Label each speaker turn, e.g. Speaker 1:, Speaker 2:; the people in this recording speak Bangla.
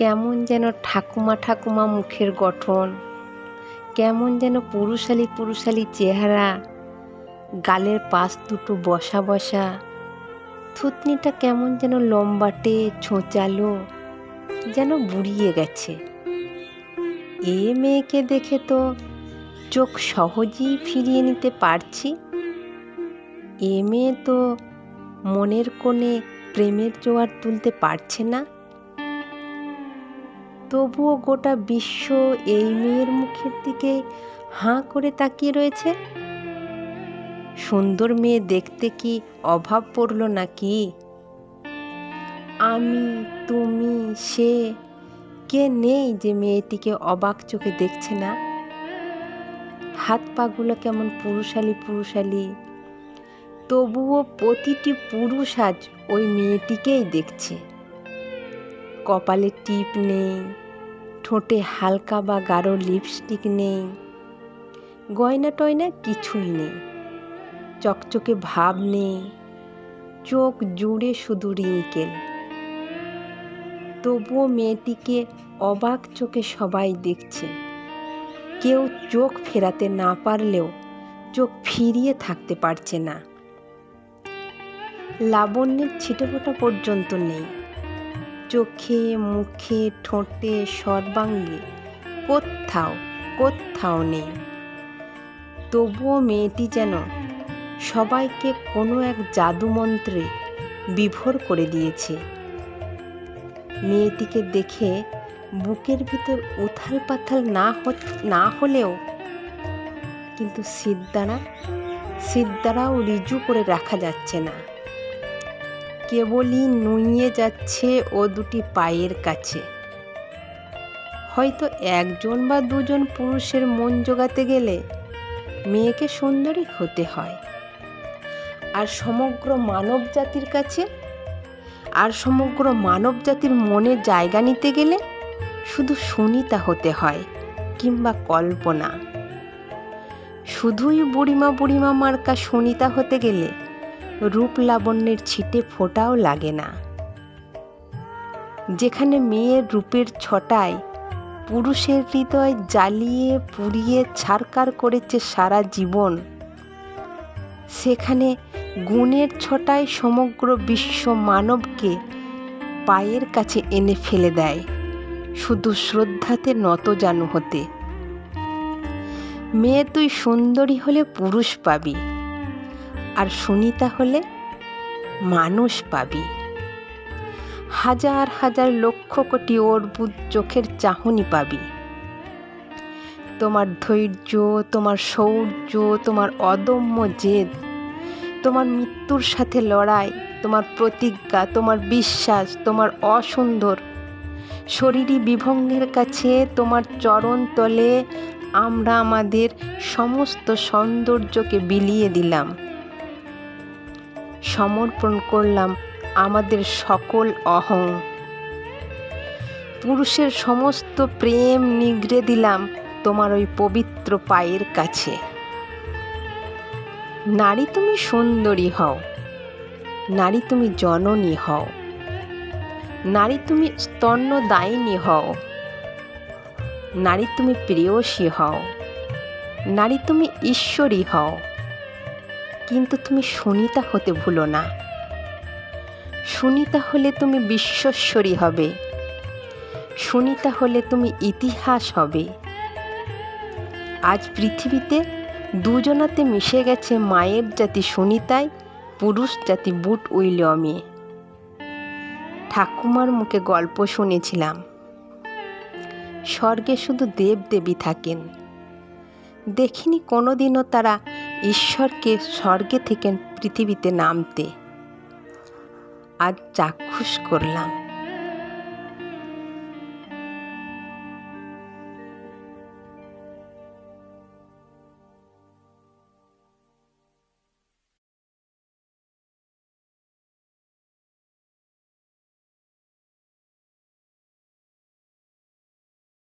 Speaker 1: কেমন যেন ঠাকুমা ঠাকুমা মুখের গঠন। কেমন যেন পুরুষালি পুরুষালি চেহারা। গালের পাশ দুটো বসা বসা। থুতনিটা কেমন যেন লম্বাটে, ছোঁচালো, যেন বুড়িয়ে গেছে। এ মেয়েকে দেখে তো চোখ সহজেই ফিরিয়ে নিতে পারছি। এ মেয়ে তো মনের কোণে প্রেমের জোয়ার তুলতে পারছে না। তবুও গোটা বিশ্ব এই মেয়ের মুখের দিকে হাঁ করে তাকিয়ে রয়েছে। সুন্দর মেয়ে দেখতে কি অভাব পড়ল নাকি? আমি, তুমি, সে, কে নেই যে মেয়েটিকে অবাক চোখে দেখছে না? হাত পাগুলো কেমন পুরুষালি পুরুষালি। তবুও প্রতিটি পুরুষ আজ ওই মেয়েটিকেই দেখছে। কপালে টিপ নেই ঠোঁটে হালকা বা গাঢ় লিপস্টিক নেই। গয়না টয়না কিছুই নেই। চকচকে ভাব নেই। চোখ জুড়ে শুধু রিঙ্কেল। তবুও মেয়েটিকে অবাক চোখে সবাই দেখছে। কেউ চোখ ফেরাতে না পারলেও চোখ ফিরিয়ে থাকতে পারছে না। লাবণ্যের ছিটেফোঁটা পর্যন্ত নেই। চোখে, মুখে, ঠোঁটে সর্বাঙ্গে কোথাও কোথাও নেই। তবুও মেয়েটি যেন সবাইকে কোনো এক জাদুমন্ত্রে বিভোর করে দিয়েছে। মেয়েটিকে দেখে বুকের ভিতর উথাল পাথাল না না হলেও কিন্তু সিদ্ধারা, সিদ্ধারাও রিজু করে রাখা যাচ্ছে না। কেবলই নুইয়ে যাচ্ছে ও দুটি পায়ের কাছে। হয়তো একজন বা দুজন পুরুষের মন জোগাতে গেলে মেয়েকে সুন্দরী হতে হয়। আর সমগ্র মানব জাতির কাছে, আর সমগ্র মানব জাতির মনে জায়গা নিতে গেলে শুধু সুনিতা হতে হয় কিংবা কল্পনা। শুধুই বুড়িমা বুড়িমা মার্কা সুনিতা হতে গেলে রূপ লাবণ্যের ছিটে ফোটাও লাগে না। যেখানে মেয়ের রূপের ছটায় পুরুষের হৃদয় জ্বালিয়ে, পুড়িয়ে ছারকার করেছে সারা জীবন, সেখানে গুণের ছটায় সমগ্র বিশ্ব মানবকে পায়ের কাছে এনে ফেলে দেয়, শুধু শ্রদ্ধাতে নত জানু হতে। মেয়ে তুই সুন্দরী হলে পুরুষ পাবি। আর সুনিতা হলে মানুষ পাবি। হাজার হাজার লক্ষ কোটি অর্বুদ চোখের চাহনি পাবি। তোমার ধৈর্য, তোমার শৌর্য, তোমার অদম্য জেদ, তোমার মৃত্যুর সাথে লড়াই, তোমার প্রতিজ্ঞা, তোমার বিশ্বাস, তোমার অসুন্দর, শরীরী বিভঙ্গের কাছে তোমার চরণ তলে আমরা আমাদের সমস্ত সৌন্দর্যকে বিলিয়ে দিলাম। সমর্পণ করলাম আমাদের সকল অহং। পুরুষের সমস্ত প্রেম নিগড়ে দিলাম তোমার ওই পবিত্র পায়ের কাছে। নারী তুমি সুন্দরী হও, নারী তুমি জননী হও, নারী তুমি স্তন্যদায়িনী হও, নারী তুমি প্রেয়সী হও, নারী তুমি ঈশ্বরী হও। কিন্তু তুমি সুনিতা হতে ভুলো না। সুনিতা হলে তুমি বিশ্বস্বরী হবে। সুনিতা হলে তুমি ইতিহাস হবে। আজ পৃথিবীতে দুজনাতে মিশে গেছে মায়ের জাতি সুনিতায়, পুরুষ জাতি বুট উইলিয়মে ঠাকুমার মুখে গল্প শুনেছিলাম। স্বর্গে শুধু দেব দেবী থাকেন। দেখিনি কোনোদিনও তারা ঈশ্বরকে স্বর্গে থেকে পৃথিবীতে নামতে। আজ চাক্ষুষ করলাম।